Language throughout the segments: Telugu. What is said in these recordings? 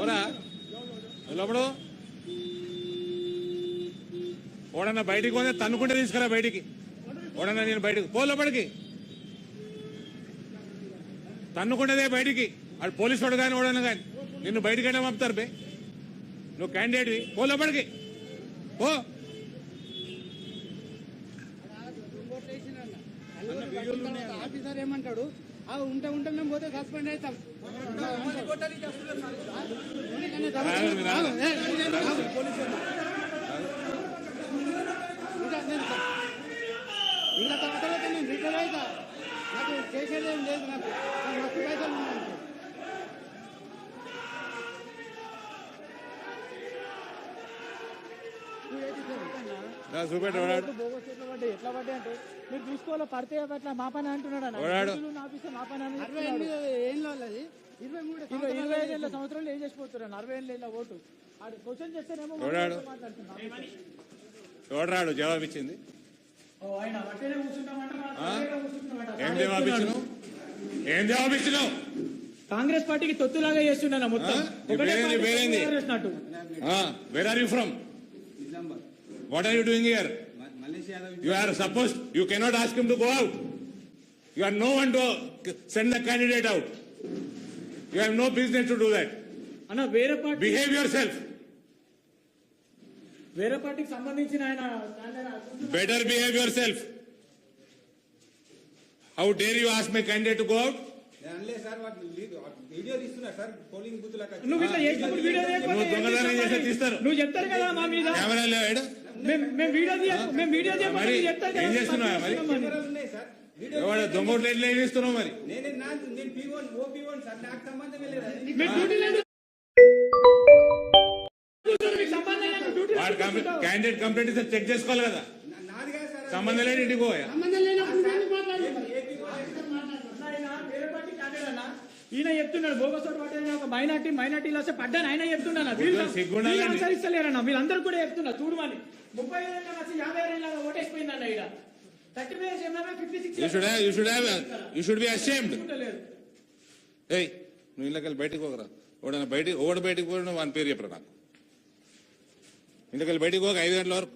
ఓరా. లోపడు ఓడన్నా బయటికి పోతే తన్నుకుంటే తీసుకురా బయటికి. ఓడన్నా నేను బయటికి పో లోపలికి. తన్నుకుంటేదే బయటికి. ఆడు పోలీసు వాడు కానీ ఓడన్నా కానీ నిన్ను బయటికి పంపుతారు బే. నువ్వు క్యాండిడేట్వి పో లోపలికి. పో. ఆఫీసర్ ఏమంటాడు? ఉంటే ఉంటే మేము పోతే సస్పెండ్ అవుతాం ఇంకా తర్వాత నేను రిటైర్ అవుతా నాకు చేసేది ఏం లేదు నాకు నాకు మస్తు పైసలు ఉన్నాయి నువ్వు ఏది చెప్తున్నా? రా, చూపెట్టు ఓడాడు బోగస్ ఎట్లా పడ్డాయి ఎట్లా పడ్డాయి అంటే మీరు చూసుకోవాలి పడితే అట్లా మా పని అంటున్నాడు అన్న. ఓడాడు. పోలీసులు నా ఆఫీసే మా పని అని అరవై ఇరవై మూడు ఇరవై ఐదు ఏళ్ళ సంవత్సరాలు ఏం ఏళ్ళ ఓటు. క్వశ్చన్ చేస్తేనేమో. ఎవడరాడు? జవాబు ఇచ్చింది. ఏం జవాబు ఏం జవాబు ఇచ్చినావు కాంగ్రెస్ పార్టీకి తొత్తులాగా చేస్తుండ మొత్తం. Where are you from what are you doing here you are suppose you cannot ask him to go out you are no one to send the candidate out you have no business to do that అన్న వేరే పార్టీ బిహేవ్ యువర్ సెల్ఫ్ వేరే పార్టీకి సంబంధించిన ఆయన ఆయన better behave yourself how dare you ask my candidate to go out అనలే సార్ వాటి లీడ్- వీడియో తీస్తున్నారు సార్ పోలింగ్ బూత్ లాగా నువ్వు ఇట్లా చేసినప్పుడు వీడియో చేయకపోతే నువ్వు ఏం దొంగతనం చేస్తావు చేస్తే మరి? తీస్తారు. నువ్వు చెప్తారు కదా మా మీద. కెమెరా లేవాడు మేము మేము వీడియో తీయ మేము వీడియో చేయకపోతే మరి మీరు? ఏం ఎవడు ఎట్లా ఏం చేస్తున్నావు నేనే ఓ సార్. నాకు సంబంధమే లేదు. క్యాండిడేట్ కంప్లైంట్ ఇస్తే చెక్ చేసుకోవాలి కదా. సంబంధం లేని ఇంటికి పోయా. ఈయన చెప్తున్నాడు ఒక మైనార్టీ మైనార్టీలో వస్తే పడ్డాను. ఆయన చెప్తున్నాను సిగ్గుండాలి. వీళ్ళు అనుసరిస్తలేరన్న వీళ్ళందరూ కూడా చెప్తున్నారు. చూడమని ముప్పై ఏళ్ళ వచ్చి యాభై ఏళ్ళ ఓటేసిపోయిందన్న ఇక్కడ thirty five MMA fifty six you should have you should have you should be ashamed ఏయ్ నువ్వు ఇళ్ళకెళ్ళి బయటికి పోకరా. ఓడన బయటికి ఓడ బయటికి పోయిన వాని పేరు చెప్పరా నాకు? ఇంటికెళ్ళి బయటికి పోక ఐదు గంటల వరకు.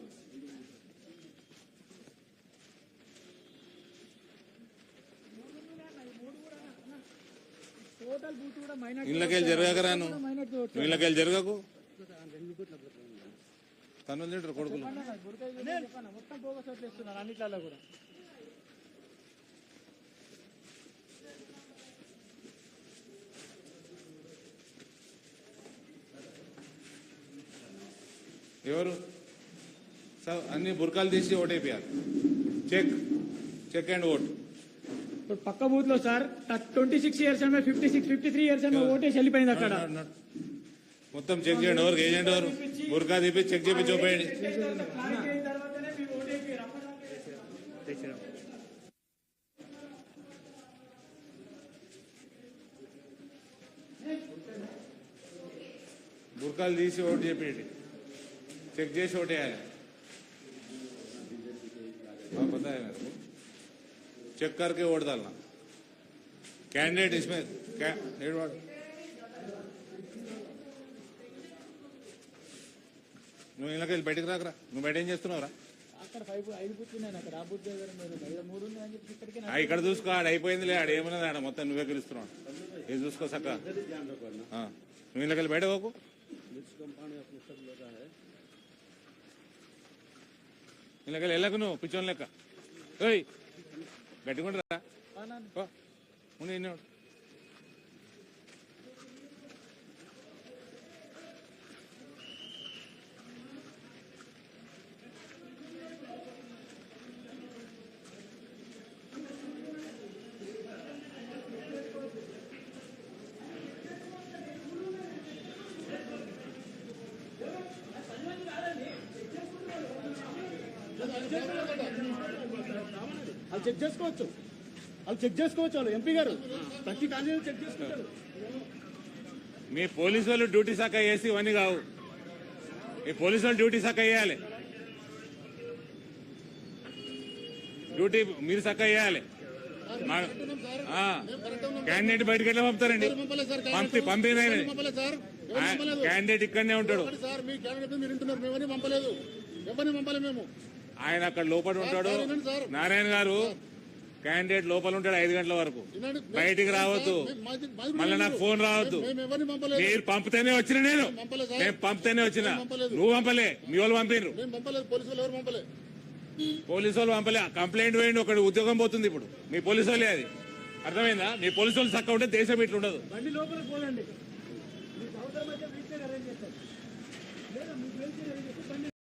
టోటల్ బూత్ కూడా మైనార్టీ ఇళ్ళకెళ్ళి జరగకరా నువ్వు? మైనార్టీ ఓటు నువ్వు ఇళ్ళకెళ్ళి జరగకు? తను తింటారు కొడుకులు. చెప్పాను మొత్తం బోగస్ ఓట్లు ఇస్తున్నారు అన్నిట్లలో కూడా. ఎవరు? సార్ అన్ని బుర్కాలు తీసి ఓటైపోయారు చెక్ చెక్ అండ్ ఓట్ ఇప్పుడు పక్క బూత్లో సార్ ట్వంటీ సిక్స్ ఇయర్స్ ఏమో fifty six fifty three years ఏమో ఓటేసి వెళ్ళిపోయింది అక్కడ. మొత్తం చెక్ చేయండి ఎవరికి ఏజెంట్ ఎవరు బుర్కా తీపి చెక్ చేపి చూపేయండి క్లారిటీ అయిన తర్వాతనే మీరు ఓటేసి అప్పటిదాకా బుర్కాలు తీసి ఓటు చెప్పేయండి చెక్ చేసి ఓటేయాలి हाँ, पता है मेरे को चेक करके वोट डालना कैंडिडेट इसमें क्या నువ్వు ఇళ్ళకి వెళ్ళి బయటకు రాకరా. నువ్వు బయట ఏం చేస్తున్నావురా? అక్కడ ఫైవ్ ఐదు బూత్లు ఉన్నాయి అక్కడ ఆ బూత్ దగ్గర మీరు ఐదు మూడు ఉన్నాయని చెప్పి ఇక్కడికి ఆ, ఇక్కడ చూసుకో ఆడ అయిపోయిందిలే ఆడ ఏమన్నది ఆడ? మొత్తం నువ్వే గెలుస్తున్నావు ఇది చూసుకో సక్క. నువ్వు ఇళ్ళకి వెళ్ళి బయట పోకు. ఇళ్ళకి వెళ్ళి వెళ్ళకు నువ్వు పిచ్చోని లెక్క. ఓయ్ గట్టిగుండరా పో. ఉండు ఇన్నే వాళ్ళు చెక్ చేసుకోవచ్చు. వాళ్ళు చెక్ చేసుకోవచ్చు వాళ్ళు ఎంపీ గారు. ప్రతి క్యాండిడేట్ చెక్ చేసుకుంటారు. మీ పోలీసు వాళ్ళు డ్యూటీ శాఖ వేసి ఇవన్నీ కావు. మీ పోలీసు వాళ్ళు డ్యూటీ శాఖ వేయాలి. డ్యూటీ మీరు శాఖ వేయాలి. క్యాండిడేట్ బయటకు వెళ్ళి పంపుతారండి. పంపి పంపిన పంపలేదు క్యాండిడేట్ ఇక్కడనే ఉంటాడు. ఆయన అక్కడ లోపల ఉంటాడు. నారాయణ గారు క్యాండిడేట్ లోపల ఉంటాడు ఐదు గంటల వరకు. బయటికి రావద్దు. మళ్ళీ నాకు ఫోన్ రావద్దు. మీరు పంపితేనే వచ్చిన నేను. నేను పంపితేనే వచ్చిన. నువ్వు పంపలే మీ వాళ్ళు పంపలేదు పోలీసు వాళ్ళు పంపలే. కంప్లైంట్ వేయండి ఒకటి ఉద్యోగం పోతుంది ఇప్పుడు. మీ పోలీసు వాళ్ళే అది. అర్థమైందా? మీ పోలీసు వాళ్ళు చక్క ఉంటే దేశం ఇట్లా ఉండదు